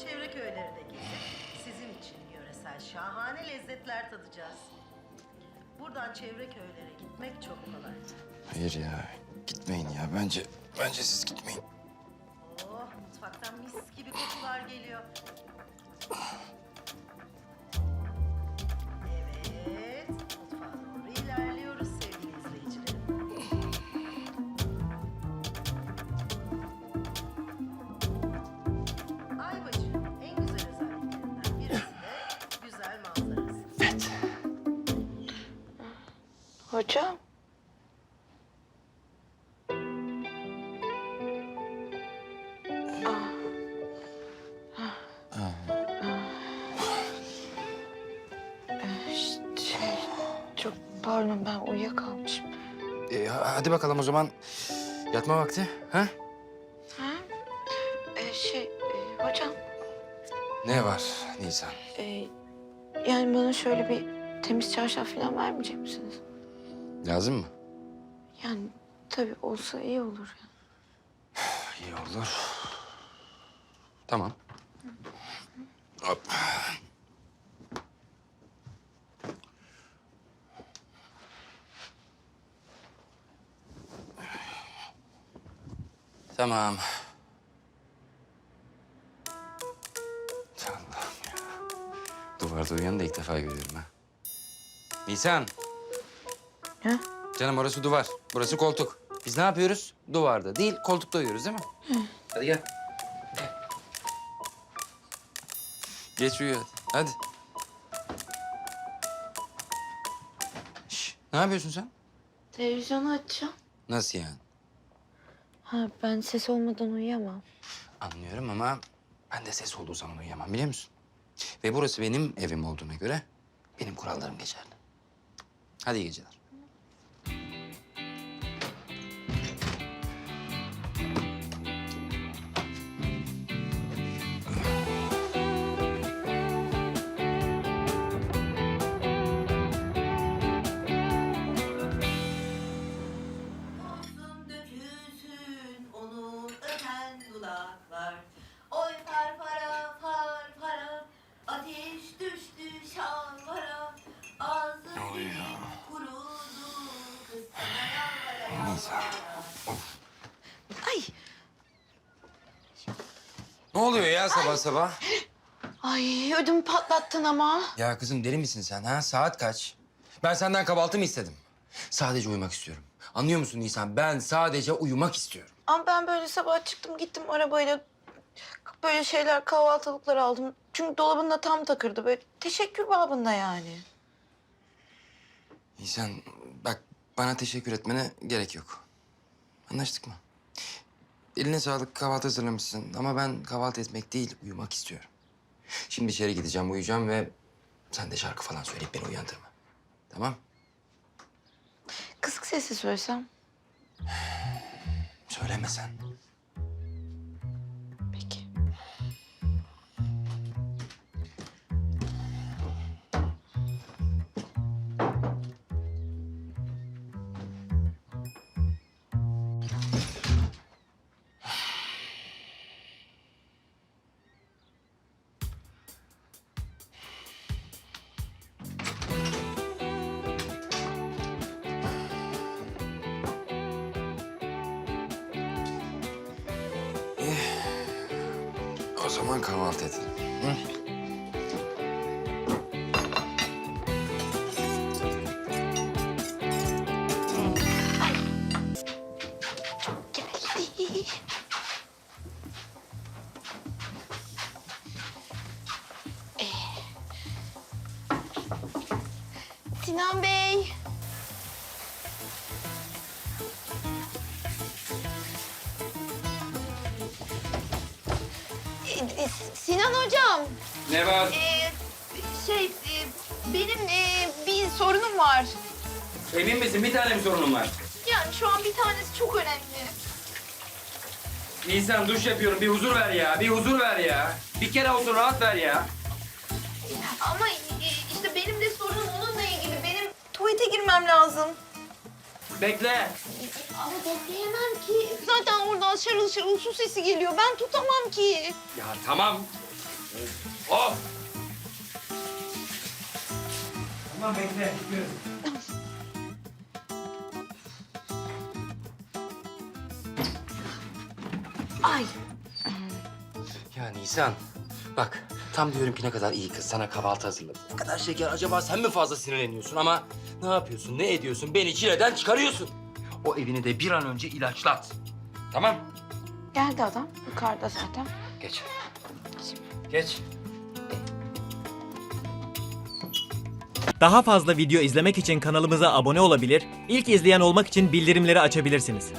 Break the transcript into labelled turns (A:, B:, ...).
A: Çevre köylere de gezip sizin için yöresel şahane lezzetler tadacağız. Buradan çevre köylere gitmek çok kolay.
B: Hayır ya, gitmeyin ya. Bence, bence siz gitmeyin.
A: Oh, mutfaktan mis gibi kokular geliyor.
C: Hocam. Ee, Şey, çok pardon ben uyuyakalmışım.
B: Ee, ha- hadi bakalım o zaman. Yatma vakti. Ha?
C: Ha? Ee, şey, e, hocam.
B: Ne var Nisan?
C: e, yani bana şöyle bir temiz çarşaf falan vermeyecek misiniz?
B: Lazım mı?
C: Yani tabii olsa iyi olur. Yani.
B: İyi olur. Tamam. Hop. Tamam. Allah'ım ya. Duvarda uyuyan da ilk defa görüyorum ha. Nisan.
C: Ha?
B: Canım orası duvar. Burası koltuk. Biz ne yapıyoruz? Duvarda değil, koltukta uyuyoruz değil mi? Hadi gel. Gel. Geç uyu hadi. Hadi. Şş, ne yapıyorsun sen?
C: Televizyonu açacağım.
B: Nasıl yani?
C: Ha ben ses olmadan uyuyamam.
B: Anlıyorum ama ben de ses olduğu zaman uyuyamam biliyor musun? Ve burası benim evim olduğuna göre benim kurallarım geçerli. Hadi iyi geceler.
C: Ay,
B: Ne oluyor ya sabah sabah?
C: ay ödümü patlattın ama.
B: Ya kızım deli misin sen ha? Saat kaç? Ben senden kahvaltı mı istedim? Sadece uyumak istiyorum. Anlıyor musun Nisan? Ben sadece uyumak istiyorum.
C: Ama ben böyle sabah çıktım gittim arabayla böyle şeyler kahvaltılıklar aldım. Çünkü dolabında tam takırdı böyle teşekkür babında yani.
B: Nisan bana teşekkür etmene gerek yok. Anlaştık mı? Eline sağlık kahvaltı hazırlamışsın ama ben kahvaltı etmek değil uyumak istiyorum. Şimdi içeri gideceğim uyuyacağım ve sen de şarkı falan söyleyip beni uyandırma. Tamam?
C: Kısık sesle söylesem.
B: Söyleme sen. zaman kahvaltı edelim. Hı?
C: Ee. Sinan Bey. E, Sinan hocam,
B: Ne var?
C: ee, şey e, benim e, bir sorunum var.
B: Emin misin? Bir tane mi sorunun var?
C: Yani şu an bir tanesi çok önemli.
B: Nisan duş yapıyorum. Bir huzur ver ya. Bir huzur ver ya. Bir kere olsun rahat ver ya.
C: Ama e, işte benim de sorunum onunla ilgili. Benim tuvalete girmem lazım.
B: Bekle.
C: Ama bekleyemem ki. Zaten oradan şarıl şarıl su sesi geliyor. Ben tutamam ki.
B: Ya tamam. Of.
D: Tamam bekle. Yürü.
C: Ay.
B: Ya Nisan, bak tam diyorum ki ne kadar iyi kız sana kahvaltı hazırladı. Ne kadar şeker acaba sen mi fazla sinirleniyorsun ama ne yapıyorsun, ne ediyorsun? Beni çileden çıkarıyorsun. O evini de bir an önce ilaçlat. Tamam?
C: Geldi adam. Yukarıda zaten.
B: Geç. Geç.
E: Daha fazla video izlemek için kanalımıza abone olabilir, ilk izleyen olmak için bildirimleri açabilirsiniz.